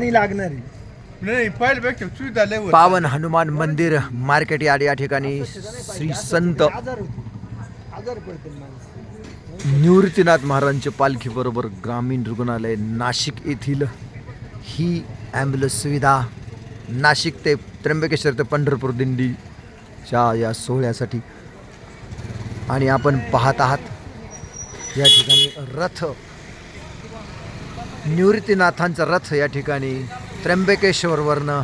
लागणार आहे. नाही पहिल्यापेक्षा सुविधा लय होत. पावन हनुमान मंदिर मार्केट यार्ड या ठिकाणी श्री संत आजार होतो आजार पडतील माणसं निवृत्तीनाथ महाराजांच्या पालखी बरोबर ग्रामीण रुग्णालय नाशिक येथील ही ॲम्ब्युलन्स सुविधा. नाशिक ते त्र्यंबकेश्वर ते पंढरपूर दिंडीच्या या सोहळ्यासाठी. आणि आपण पाहत आहात या ठिकाणी रथ निवृत्तीनाथांचा रथ या ठिकाणी त्र्यंबकेश्वरवरनं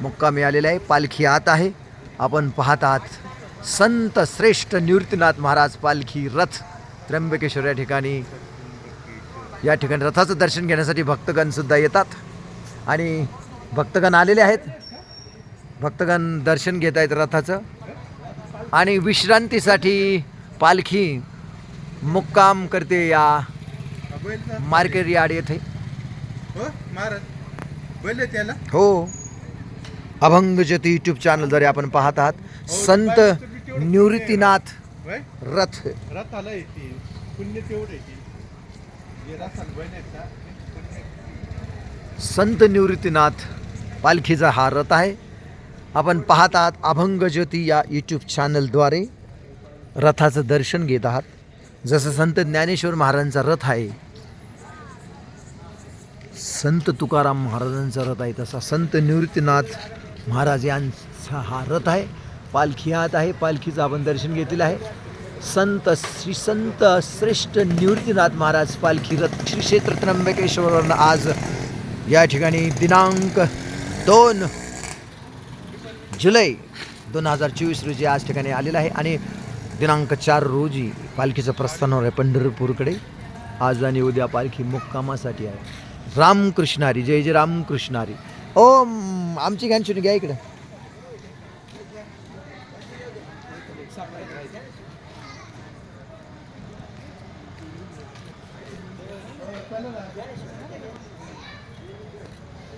मुक्कामी आलेला आहे. पालखी आत आहे. आपण पाहत आहात संत श्रेष्ठ निवृत्तीनाथ महाराज पालखी रथ त्र्यंबकेश्वर या ठिकाणी. या ठिकाणी रथाचं दर्शन घेण्यासाठी भक्तगणसुद्धा येतात. आणि भक्तगण आलेले आहेत. भक्तगण दर्शन घेत आहेत रथाचं. आणि विश्रांतीसाठी पालखी मुक्काम करते या मार्केट यार्ड येथे. हो हो. अभंग ज्योती यूट्यूब चॅनलद्वारे आपण पाहत आहात. संत निवृत्तीनाथ होय? रथ. रथाला येते पुण्य तेवढं संत निवृत्तीनाथ पालखीचा हा रथ आहे. आपण पाहत आहात अभंग ज्योती या यूट्यूब चॅनलद्वारे रथाचं दर्शन घेत आहात. जसं संत ज्ञानेश्वर महाराजांचा रथ आहे संत तुकाराम महाराजांचा रथ आहे तसा संत निवृत्तीनाथ महाराज यांचा हा रथ आहे. पालखी आत आहे पालखीचं आपण दर्शन घेतलेलं आहे. संत श्री संत श्रेष्ठ निवृत्तीनाथ महाराज पालखी रथ श्री क्षेत्र त्र्यंबकेश्वरवरनं आज या ठिकाणी दिनांक दोन जुलै दोन हजार चोवीस रोजी आज ठिकाणी आलेला आहे आणि दिनांक चार रोजी पालखीचं प्रस्थान होणार आहे पंढरपूरकडे. आज आणि उद्या पालखी मुक्कामासाठी आहे. रामकृष्णारी जय जय रामकृष्णारी. ओ आमची घ्या घ्या इकडे.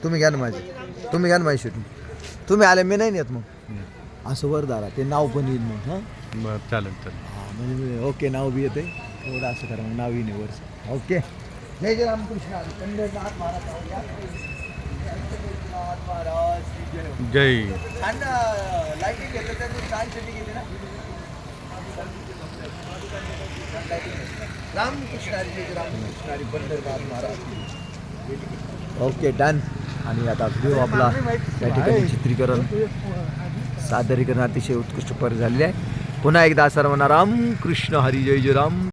तुम्ही घ्या ना माझी. तुम्ही घ्या ना माझी शूटिंग तुम्ही आले मी नाही नेत मग. असं वर दारा ते नाव पण येईल मग हां? बरं चालेल चालेल. हां म्हणजे ओके नाव बी येते थोडं असं करा मग नाव येईन वरचं. ओके. जय जय रामकृष्ण. पंढरनाथ महाराज जय. छान लाईटिंग घेतलं छान ना. पंढरनाथ महाराज. ओके डन आणि आता व्ह्यू आपला त्या ठिकाणी चित्रीकरण. सादरीकरण अतिशय उत्कृष्ट पर झालेले आहे. पुन्हा एकदा सर्वांना रामकृष्ण हरी जय जय राम